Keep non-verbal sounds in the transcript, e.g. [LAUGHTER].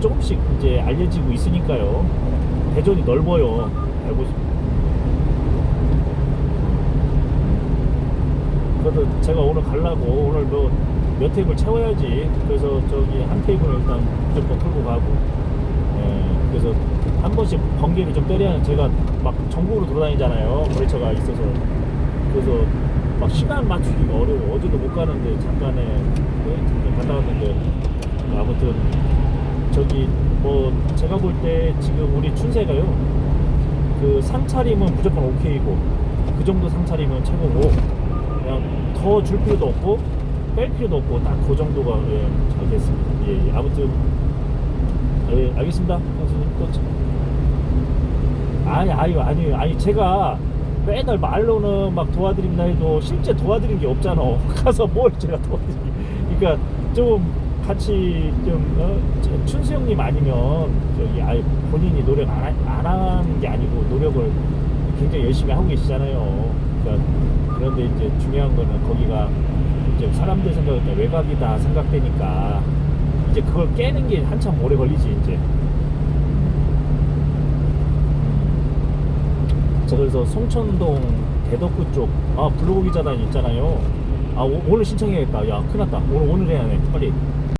조금씩 이제 알려지고 있으니까요. 대전이 넓어요. 알고 싶. 그래도 제가 오늘 가려고 오늘 뭐몇 테이블 채워야지. 그래서 저기 한 테이블 일단 무조건 끌고 가고. 예, 그래서 한 번씩 번개를 좀 때려야 제가 막 전국으로 돌아다니잖아요. 거래처가 있어서. 그래서 막 시간 맞추기가 어려워. 어제도 못 가는데 잠깐에 네, 갔다 왔는데 아무튼 저기 뭐 제가 볼 때 지금 우리 춘세가요. 그 상차림은 무조건 오케이고 그 정도 상차림은 최고고 그냥 더 줄 필요도 없고 뺄 필요도 없고 딱 그 정도가 예, 잘 됐습니다. 예, 예. 아무튼 예, 알겠습니다. 선생님 또 참- 아니 아니 아니 아니 제가 맨날 말로는 막 도와드립니다 해도 실제 도와드린 게 없잖아. [LAUGHS] 가서 뭘 제가 도와드리. 그러니까 좀 같이 좀 어, 저- 춘수 형님 아니면 저기 아예 본인이 노력 안한 게 아니고 노력을 굉장히 열심히 하고 계시잖아요. 그러니까 그런데 이제 중요한 거는 거기가 이제 사람들 생각할 때 외곽이다 생각되니까 이제 그걸 깨는 게 한참 오래 걸리지 이제. 자 그래서 송천동 대덕구 쪽 아 블로그 기자단 있잖아요. 아 오, 늘 신청해야겠다. 야 큰일 났다. 오늘 오늘 해야 돼. 빨리